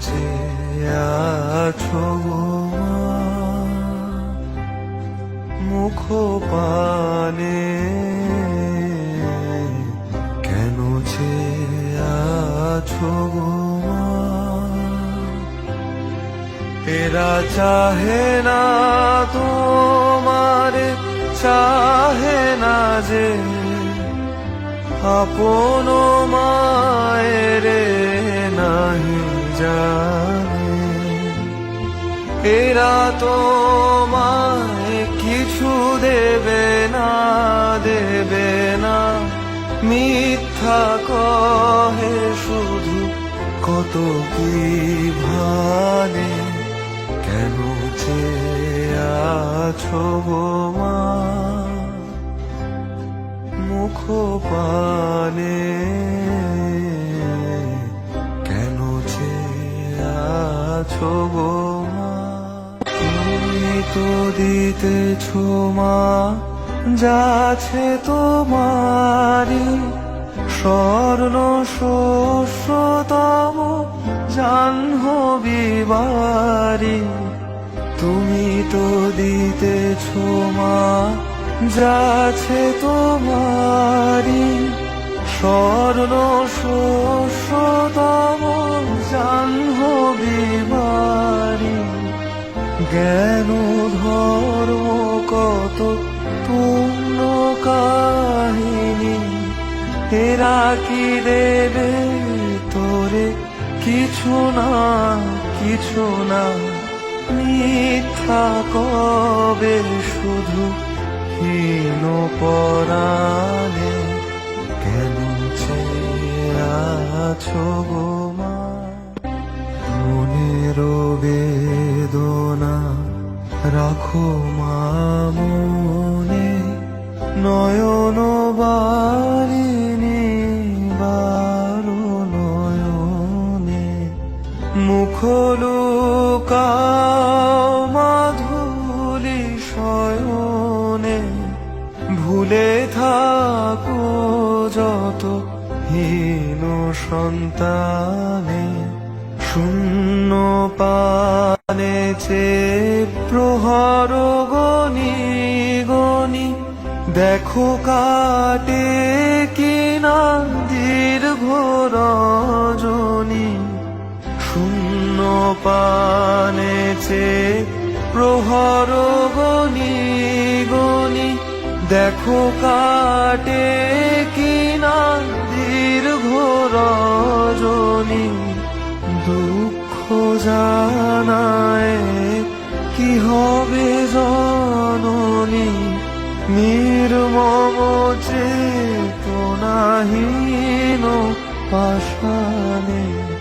চেয়ে আছো মুখ পানে কেন চেয়ে আছো এরা চাহে না তোমার, চাহে না যে আপন মায়ের নাহি। জানে। এরা তোমায় কিছু দেবে না দেবে না। মিথ্যা কহে শুধু কত কি ভানে। কেন চেয়ে আছো মা? মুখ পানে তুমি তো দিতেছ মা যাচ্ছে তোমারি স্বর্ণ শস্যতম জাহ্নবী বাড়ি তুমি তো দিতেছ মা যাচ্ছে তোমারি স্বর্ণ শস্যতম জ্ঞান ধর্ম কত পূর্ণ কাহিনী? এরা কি দেবে তোরে কিছু না কিছু না। মিথ্যা কবে শুধু হীন পরাণে? কেন চেয়ে আছো গো? রাখো মা মনে নয়ন বারিণী বারো নয়নে মুখলুকাও মাধুলি শয়নে ভুলে থাকো যত হীন সন্তানে শূন্য পানে চে প্রহর গনি গনি, দেখো কাটে কিনা দীর্ঘ রজনী শূন্য পানে চে প্রহর গনি গনি, দেখো কাটে কিনা দীর্ঘ রজনী দুঃখ জানায় কি হবে জননী? নির্মম চেতনাহীন পাষাণে